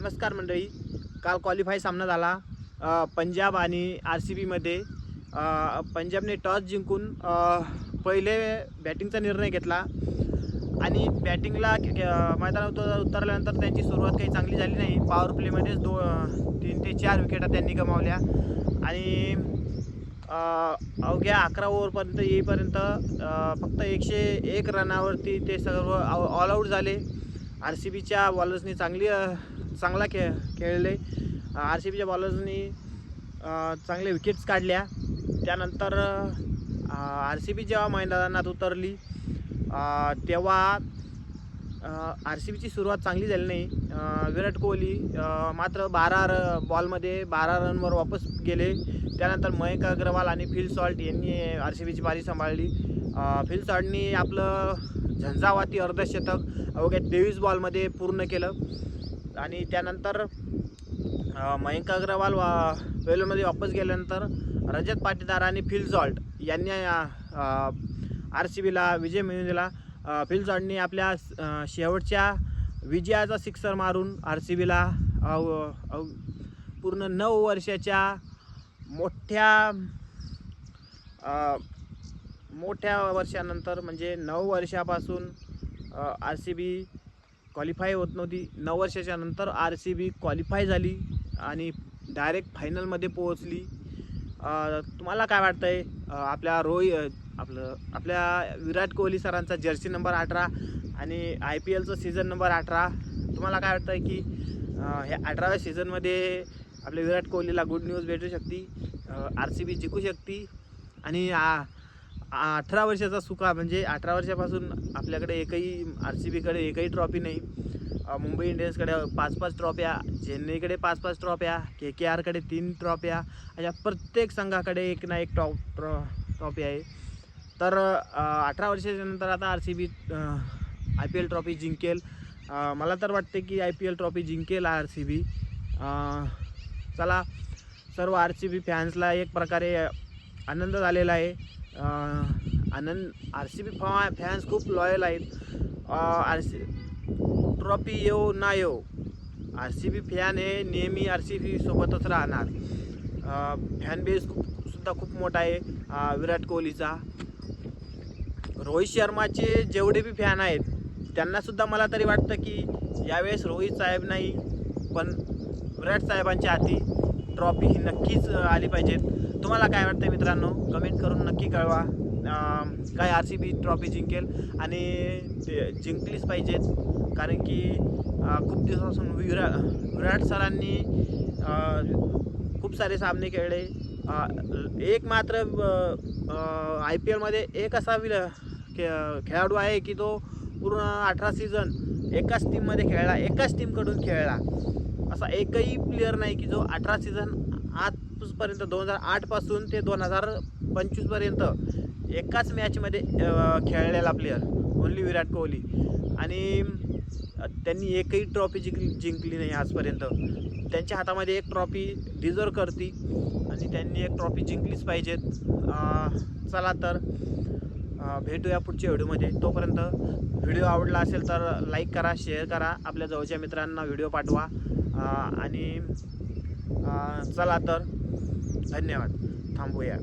नमस्कार मंडळी. काल क्वालिफाय सामना झाला. पंजाब आणि आर सी बीमध्ये पंजाबने टॉस जिंकून पहिले बॅटिंगचा निर्णय घेतला. आणि बॅटिंगला मैदानात उतर- उतरल्यानंतर त्यांची सुरुवात काही चांगली झाली नाही. पॉवर प्लेमध्येच दो तीन ते चार विकेटा त्यांनी गमावल्या. आणि अवघ्या अकरा ओव्हरपर्यंत येईपर्यंत फक्त एकशे एक रनावरती ते सर्व ऑल आऊट झाले. आर सी बीच्या बॉलर्सनी चांगली चांगला खे खेळले. आर सी बीच्या बॉलर्सनी चांगले विकेट्स काढल्या. त्यानंतर आर सी बी जेव्हा मैदानात उतरली तेव्हा आर सी बीची सुरुवात चांगली झाली नाही. विराट कोहली मात्र बारा र बॉलमध्ये बारा रनवर वापस गेले. त्यानंतर मयंक अग्रवाल आणि फिल सॉल्ट यांनी आर सी बीची बारी सांभाळली फिल सॉल्टनी आपलं झंझावाती अर्धशतक अवघ्या तेवीस बॉलमध्ये पूर्ण केलं. आणि त्यानंतर मयंक अग्रवाल वा वेलोमध्ये वापस गेल्यानंतर रजत पाटीदार आणि फिल सॉल्ट यांनी आर सी बीला विजय मिळवून दिला. फिल सॉल्टनी आपल्या शेवटच्या विजयाचा सिक्सर मारून आर सी बीला पूर्ण नऊ वर्षाच्या मोठ्या मोठ्या वर्षानंतर म्हणजे नऊ वर्षापासून आर सी बी क्वालिफाय होत नव्हती. नऊ वर्षाच्या नंतर आर सी बी क्वालिफाय झाली आणि डायरेक्ट फायनलमध्ये पोहोचली. तुम्हाला काय वाटतं आहे आपल्या रोहि आपलं आपल्या विराट कोहली सरांचा जर्सी नंबर अठरा आणि आय पी एलचं सीझन नंबर अठरा. तुम्हाला काय वाटतं आहे की ह्या अठराव्या सीझनमध्ये आपल्या विराट कोहलीला गुड न्यूज भेटू शकते. आर सी बी जिंकू शकते. आणि आ- अठरा वर्षाचा सुका म्हणजे अठरा वर्षापासून आपल्याकडे एकही आर सी बीकडे एकही ट्रॉफी नाही. मुंबई इंडियन्सकडे पाच पाच ट्रॉफ्या चेन्नईकडे पाच पाच ट्रॉफ्या के के आरकडे तीन ट्रॉफ्या अशा प्रत्येक संघाकडे एक ना एक टॉप ट्रॉ ट्रॉफी आहे. तर अठरा वर्षाच्या नंतर आता R C B I P L trophy जिंकेल. मला तर वाटते की आय पी एल ट्रॉफी जिंकेल आर सी बी चला सर्व आर सी बी फॅन्सला एक प्रकारे आनंद झालेला आहे. आनंद आर सी बी फॅन्स खूप लॉयल आहेत. आर सी ट्रॉफी येऊ ना येऊ आर सी बी फॅन हे नेहमी आर सी बी सोबतच राहणार. फॅन बेस खूप सुद्धा खूप मोठा आहे विराट कोहलीचा. रोहित शर्माचे जेवढे बी फॅन आहेत त्यांनासुद्धा मला तरी वाटतं की यावेळेस रोहित साहेब नाही पण विराट साहेबांच्या हाती ट्रॉफी ही नक्कीच आली पाहिजेत. तुम्हाला काय वाटतं मित्रांनो? कमेंट करून नक्की कळवा. काय आर सी बी ट्रॉफी जिंकेल आणि ते जिंकलीच पाहिजेत. कारण की खूप दिवसापासून विरा विराट सरांनी खूप सारे सामने खेळले. एक मात्र आय पी एलमध्ये एक असा विल खे- खेळाडू आहे की तो पूर्ण अठरा सीझन एकाच टीममध्ये खेळला एकाच टीमकडून खेळला. असा एकही प्लेअर नाही की जो अठरा सीझन आजपर्यंत दोन हजार आठपासून ते दोन हजार पंचवीसपर्यंत एकाच मॅचमध्ये खेळलेला प्लेअर ओन्ली विराट कोहली. आणि त्यांनी एकही ट्रॉफी जिंकली जिंकली नाही आजपर्यंत. त्यांच्या हातामध्ये एक ट्रॉफी डिझर्व करती. आणि त्यांनी एक ट्रॉफी जिंकलीच पाहिजेत. चला तर भेटूया पुढच्या व्हिडिओमध्ये. तोपर्यंत व्हिडिओ आवडला असेल तर लाईक करा शेअर करा. आपल्या जवळच्या मित्रांना व्हिडिओ पाठवा. आणि चला तर धन्यवाद. थांबूया.